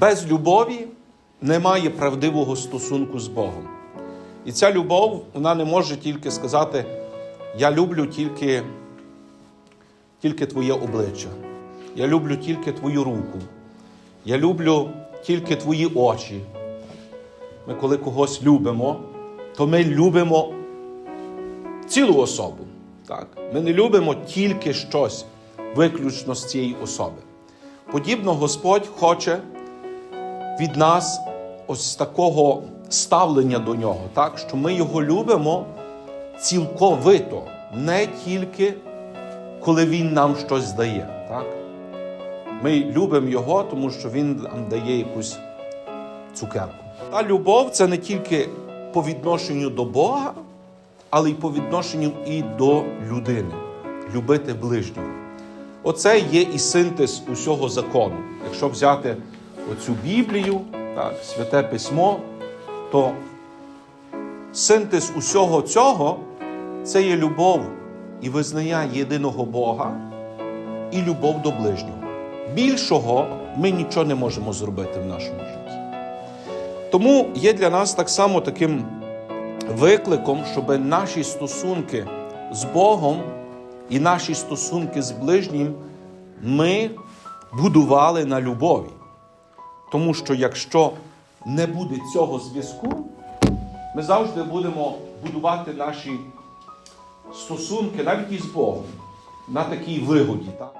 без любові немає правдивого стосунку з Богом. І ця любов, вона не може тільки сказати: Я люблю тільки, тільки твоє обличчя, я люблю тільки твою руку, я люблю тільки твої очі. Ми, коли когось любимо, то ми любимо цілу особу. Так? Ми не любимо тільки щось виключно з цієї особи. Подібно Господь хоче від нас ось такого ставлення до нього, так? що ми його любимо цілковито, не тільки коли Він нам щось дає. Так? Ми любимо його, тому що Він нам дає якусь цукерку. Та любов це не тільки по відношенню до Бога, але й по відношенню і до людини. Любити ближнього. Оце є і синтез усього закону. Якщо взяти оцю Біблію, так, святе письмо, то синтез усього цього це є любов і визнання єдиного Бога і любов до ближнього. Більшого ми нічого не можемо зробити в нашому житті. Тому є для нас так само таким викликом, щоб наші стосунки з Богом і наші стосунки з ближнім ми будували на любові. Тому що якщо не буде цього зв'язку, ми завжди будемо будувати наші стосунки навіть із Богом на такій вигоді. Так?